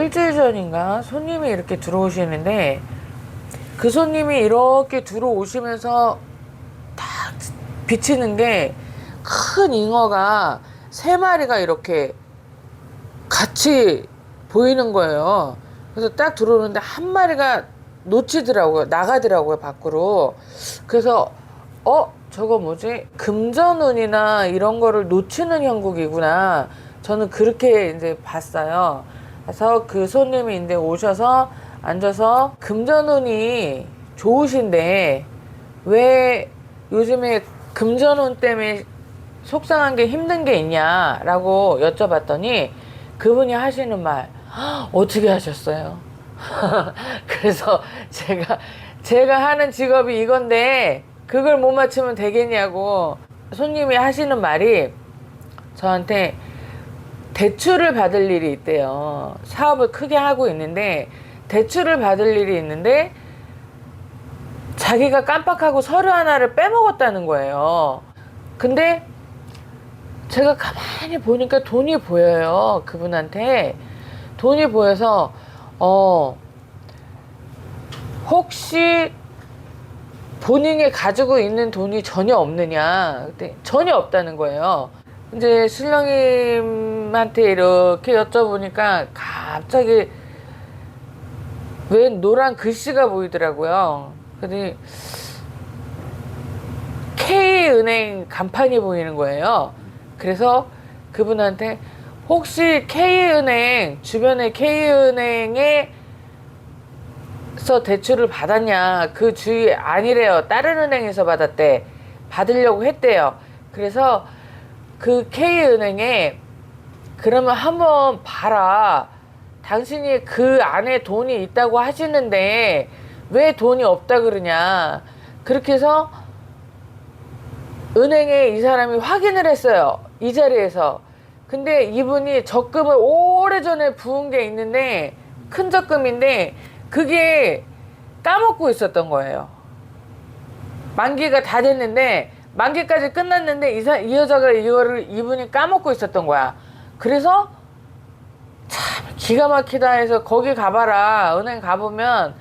일주일 전인가 손님이 이렇게 들어오시는데 그 손님이 이렇게 들어오시면서 딱 비치는 게 큰 잉어가 세 마리가 이렇게 같이 보이는 거예요. 그래서 딱 들어오는데 한 마리가 놓치더라고요. 나가더라고요, 밖으로. 그래서, 어, 저거 뭐지? 금전운이나 이런 거를 놓치는 형국이구나. 저는 그렇게 이제 봤어요. 그래서 그 손님이 이제 오셔서 앉아서 금전운이 좋으신데 왜 요즘에 금전운 때문에 속상한 게 힘든 게 있냐라고 여쭤봤더니 그분이 하시는 말 "헉, 어떻게 하셨어요? 그래서 제가 제가 하는 직업이 이건데 그걸 못 맞추면 되겠냐고 손님이 하시는 말이 저한테 대출을 받을 일이 있대요. 사업을 크게 하고 있는데 대출을 받을 일이 있는데 자기가 깜빡하고 서류 하나를 빼먹었다는 거예요. 근데 제가 가만히 보니까 돈이 보여요. 그분한테. 돈이 보여서, 어, 혹시 본인이 가지고 있는 돈이 전혀 없느냐. 전혀 없다는 거예요. 이제 신랑님한테 이렇게 여쭤보니까 갑자기 웬 노란 글씨가 보이더라고요. 근데 K은행 간판이 보이는 거예요. 그래서 그분한테 혹시 K은행 주변에 K은행에 서 대출을 받았냐 그 주위 아니래요 다른 은행에서 받았대 받으려고 했대요 그래서 그 K은행에 그러면 한번 봐라 당신이 그 안에 돈이 있다고 하시는데 왜 돈이 없다 그러냐 그렇게 해서 은행에 이 사람이 확인을 했어요. 이 자리에서. 근데 이분이 적금을 오래전에 부은 게 있는데 큰 적금인데 그게 까먹고 있었던 거예요. 만기가 다 됐는데 만기까지 끝났는데 이, 사, 이 여자가 이거를 이분이 까먹고 있었던 거야. 그래서 참 기가 막히다 해서 거기 가봐라. 은행 가보면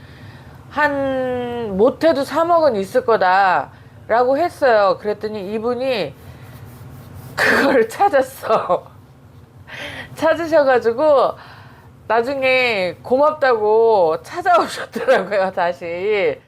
한 못해도 3억은 있을 거다. 라고 했어요. 그랬더니 이분이 그걸 찾았어. 찾으셔가지고 나중에 고맙다고 찾아오셨더라고요, 다시.